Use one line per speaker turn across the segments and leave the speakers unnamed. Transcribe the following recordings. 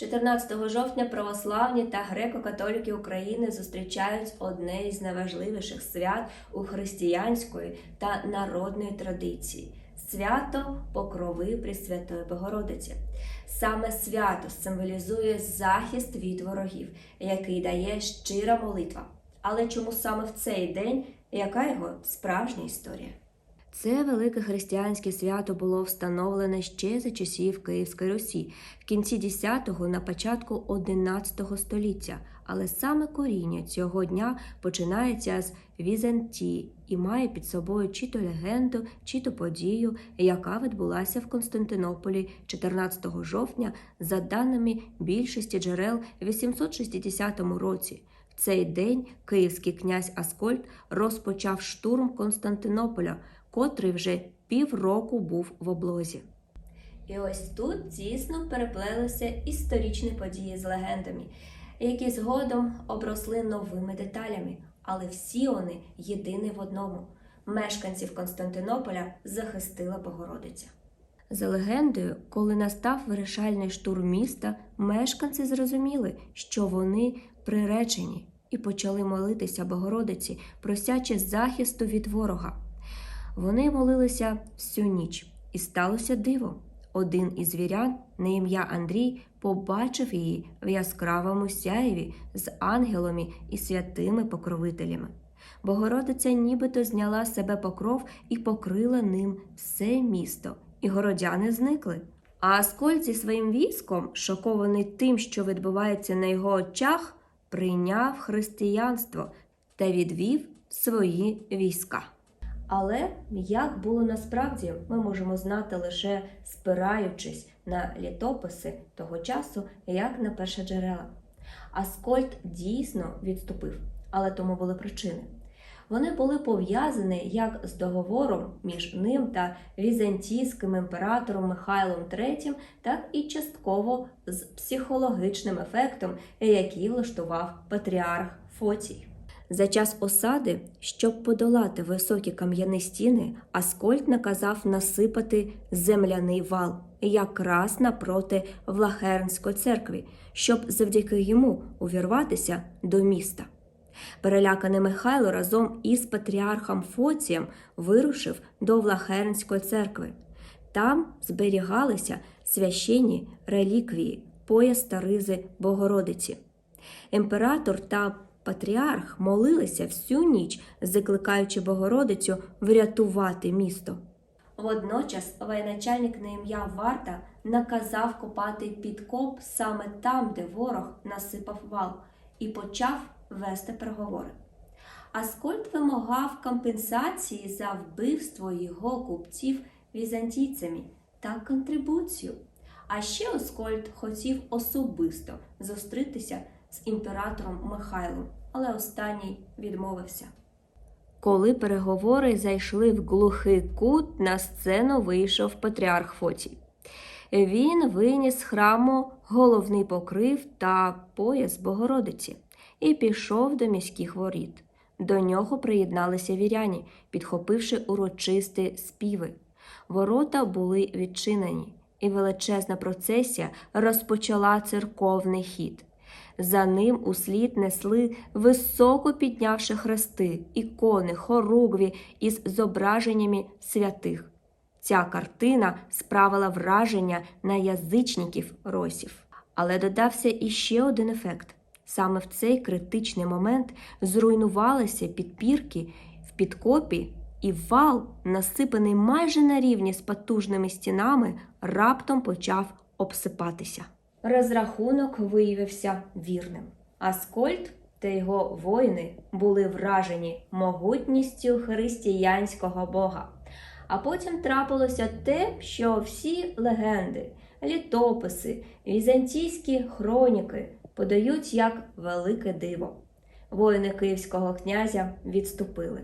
14 жовтня православні та греко-католики України зустрічають одне із найважливіших свят у християнської та народної традиції свято Покрови Пресвятої Богородиці. Саме свято символізує захист від ворогів, який дає щира молитва. Але чому саме в цей день, яка його справжня історія? Це велике християнське свято було встановлене ще за часів Київської Русі, в кінці 10-го на початку 11-го століття. Але саме коріння цього дня починається з Візантії і має під собою чи то легенду, чи то подію, яка відбулася в Константинополі 14 жовтня, за даними більшості джерел в 860 році. В цей день київський князь Аскольд розпочав штурм Константинополя, котрий вже півроку був в облозі. І ось тут дійсно переплелися історичні події з легендами, які згодом обросли новими деталями, але всі вони єдині в одному. Мешканців Константинополя захистила Богородиця. За легендою, коли настав вирішальний штурм міста, мешканці зрозуміли, що вони приречені, і почали молитися Богородиці, просячи захисту від ворога. Вони молилися всю ніч, і сталося диво. Один із вірян, на ім'я Андрій, побачив її в яскравому сяєві з ангелами і святими покровителями. Богородиця нібито зняла себе покров і покрила ним все місто, і городяни зникли. А Аскольд зі своїм військом, шокований тим, що відбувається на його очах, прийняв християнство та відвів свої війська. Але як було насправді, ми можемо знати лише спираючись на літописи того часу, як на перше джерела. Аскольд дійсно відступив, але тому були причини. Вони були пов'язані як з договором між ним та візантійським імператором Михайлом III, так і частково з психологічним ефектом, який влаштував патріарх Фотій. За час осади, щоб подолати високі кам'яні стіни, Аскольд наказав насипати земляний вал якраз напроти Влахернської церкви, щоб завдяки йому увірватися до міста. Переляканий Михайло разом із патріархом Фоцієм вирушив до Влахернської церкви. Там зберігалися священні реліквії, пояс та ризи Богородиці. Імператор та патріарх молилися всю ніч, закликаючи Богородицю врятувати місто. Водночас воєначальник на ім'я Варта наказав копати підкоп саме там, де ворог насипав вал, і почав вести переговори. Аскольд вимагав компенсації за вбивство його купців візантійцями та контрибуцію. А ще Аскольд хотів особисто зустрітися з імператором Михайлом, але останній відмовився. Коли переговори зайшли в глухий кут, на сцену вийшов патріарх Фотій. Він виніс з храму головний покрив та пояс Богородиці і пішов до міських воріт. До нього приєдналися віряні, підхопивши урочисті співи. Ворота були відчинені, і величезна процесія розпочала церковний хід. За ним услід несли високо піднявши хрести, ікони, хоругві із зображеннями святих. Ця картина справила враження на язичників росів. Але додався іще один ефект. Саме в цей критичний момент зруйнувалися підпірки в підкопі, і вал, насипаний майже на рівні з потужними стінами, раптом почав обсипатися. Розрахунок виявився вірним. Аскольд та його воїни були вражені могутністю християнського бога. А потім трапилося те, що всі легенди, літописи, візантійські хроніки подають як велике диво. Воїни київського князя відступили.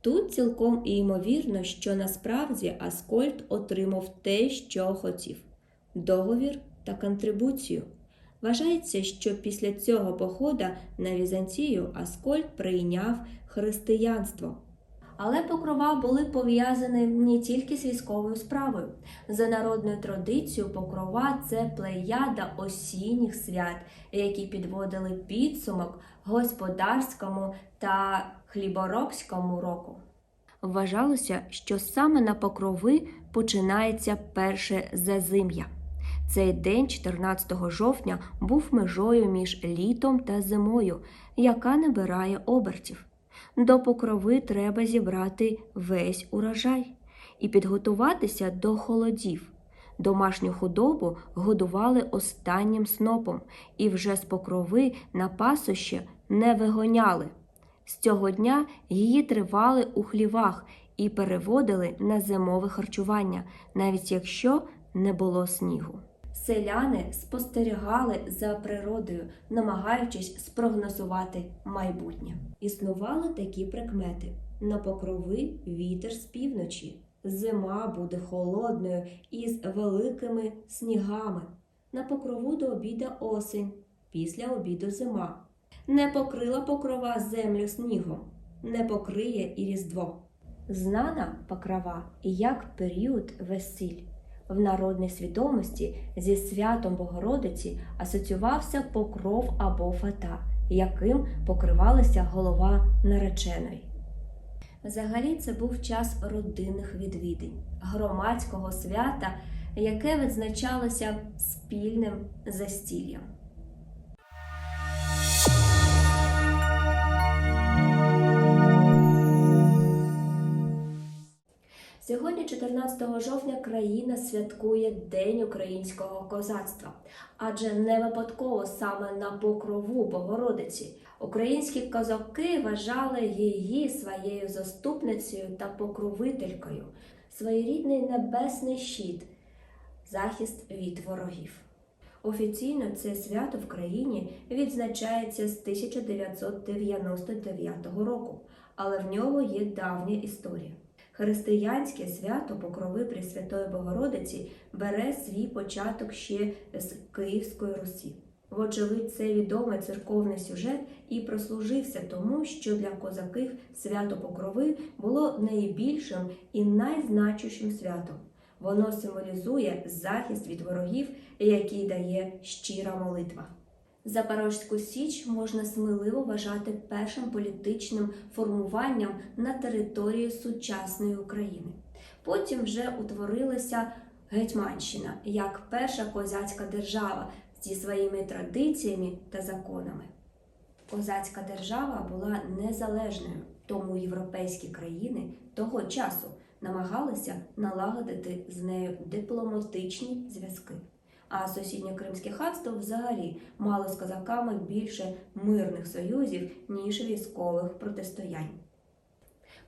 Тут цілком і ймовірно, що насправді Аскольд отримав те, що хотів договір та контрибуцію. Вважається, що після цього похода на Візантію Аскольд прийняв християнство. Але покрова були пов'язані не тільки з військовою справою. За народною традицією, покрова це плеяда осінніх свят, які підводили підсумок господарському та хліборобському року. Вважалося, що саме на покрови починається перше зазим'я. Цей день, 14 жовтня, був межою між літом та зимою, яка набирає обертів. До покрови треба зібрати весь урожай і підготуватися до холодів. Домашню худобу годували останнім снопом і вже з покрови на пасоще не вигоняли. З цього дня її тривали у хлівах і переводили на зимове харчування, навіть якщо не було снігу. Селяни спостерігали за природою, намагаючись спрогнозувати майбутнє. Існували такі прикмети: на покрови вітер з півночі, зима буде холодною із великими снігами. На покрову до обіда осень, після обіду зима. Не покрила покрова землю снігом, не покриє і різдво. Знана покрова як період весіль. В народній свідомості зі святом Богородиці асоціювався покров або фата, яким покривалася голова нареченої. Взагалі це був час родинних відвідень, громадського свята, яке відзначалося спільним застіллям. Сьогодні, 14 жовтня, країна святкує День українського козацтва, адже не випадково саме на покрову Богородиці українські козаки вважали її своєю заступницею та покровителькою, своєрідний небесний щит, захист від ворогів. Офіційно це свято в країні відзначається з 1999 року, але в нього є давня історія. Християнське свято Покрови Пресвятої Богородиці бере свій початок ще з Київської Русі. Вочевидь, це відомий церковний сюжет і прослужився тому, що для козаків свято Покрови було найбільшим і найзначущим святом. Воно символізує захист від ворогів, який дає щира молитва. Запорозьку Січ можна сміливо вважати першим політичним формуванням на території сучасної України. Потім вже утворилася Гетьманщина як перша козацька держава зі своїми традиціями та законами. Козацька держава була незалежною, тому європейські країни того часу намагалися налагодити з нею дипломатичні зв'язки. А сусіднє Кримське ханство взагалі мало з козаками більше мирних союзів, ніж військових протистоянь.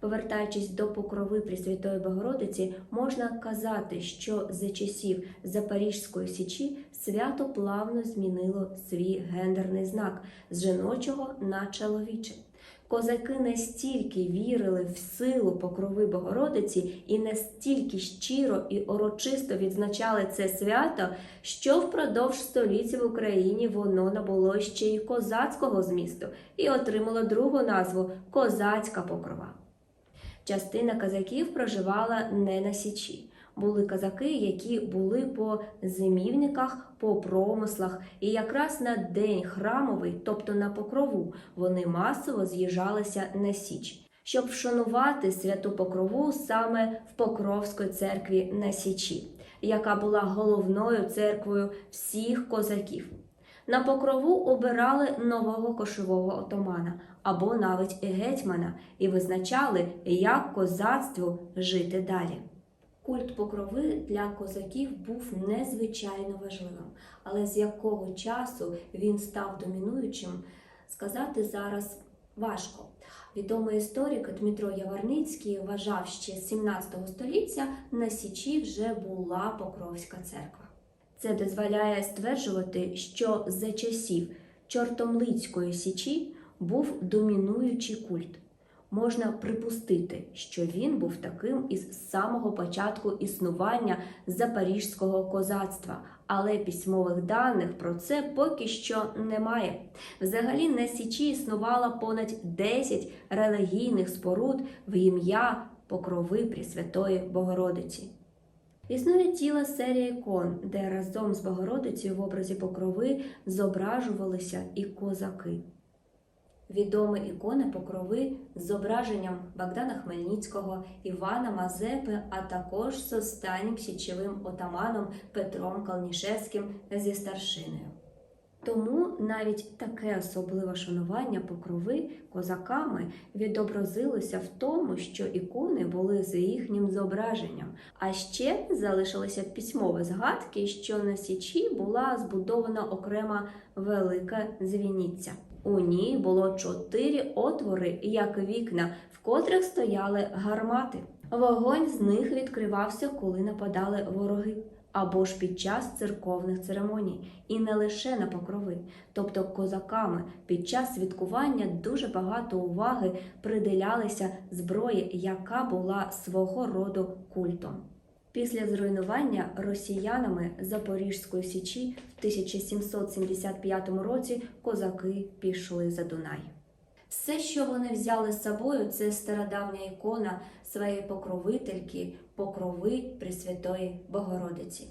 Повертаючись до покрови Пресвятої Богородиці, можна казати, що за часів Запорізької січі свято плавно змінило свій гендерний знак з жіночого на чоловічий. Козаки настільки вірили в силу покрови Богородиці і настільки щиро і урочисто відзначали це свято, що впродовж століть в Україні воно набуло ще й козацького змісту і отримало другу назву Козацька покрова. Частина козаків проживала не на січі. Були козаки, які були по зимівниках, по промислах, і якраз на день храмовий, тобто на покрову, вони масово з'їжджалися на січ, щоб вшанувати святу покрову саме в Покровської церкві на Січі, яка була головною церквою всіх козаків. На покрову обирали нового кошового отамана або навіть гетьмана і визначали, як козацтву жити далі. Культ покрови для козаків був незвичайно важливим, але з якого часу він став домінуючим, сказати зараз важко. Відомий історик Дмитро Яворницький вважав, що з 17 століття на Січі вже була Покровська церква. Це дозволяє стверджувати, що за часів Чортомлицької січі був домінуючий культ. Можна припустити, що він був таким із самого початку існування запорізького козацтва, але письмових даних про це поки що немає. Взагалі на Січі існувало понад 10 релігійних споруд в ім'я Покрови Пресвятої Богородиці. Існує ціла серія ікон, де разом з Богородицею в образі покрови зображувалися і козаки. Відомі ікони покрови з зображенням Богдана Хмельницького, Івана Мазепи, а також з останнім січовим отаманом Петром Калнішевським зі старшиною. Тому навіть таке особливе шанування покрови козаками відобразилося в тому, що ікони були з їхнім зображенням. А ще залишилися письмові згадки, що на Січі була збудована окрема велика дзвіниця. У ній було чотири отвори, як вікна, в котрих стояли гармати. Вогонь з них відкривався, коли нападали вороги, або ж під час церковних церемоній, і не лише на покрови. Тобто козаками під час святкування дуже багато уваги приділялися зброї, яка була свого роду культом. Після зруйнування росіянами Запорізької січі в 1775 році козаки пішли за Дунай. Все, що вони взяли з собою, це стародавня ікона своєї покровительки, покрови Пресвятої Богородиці.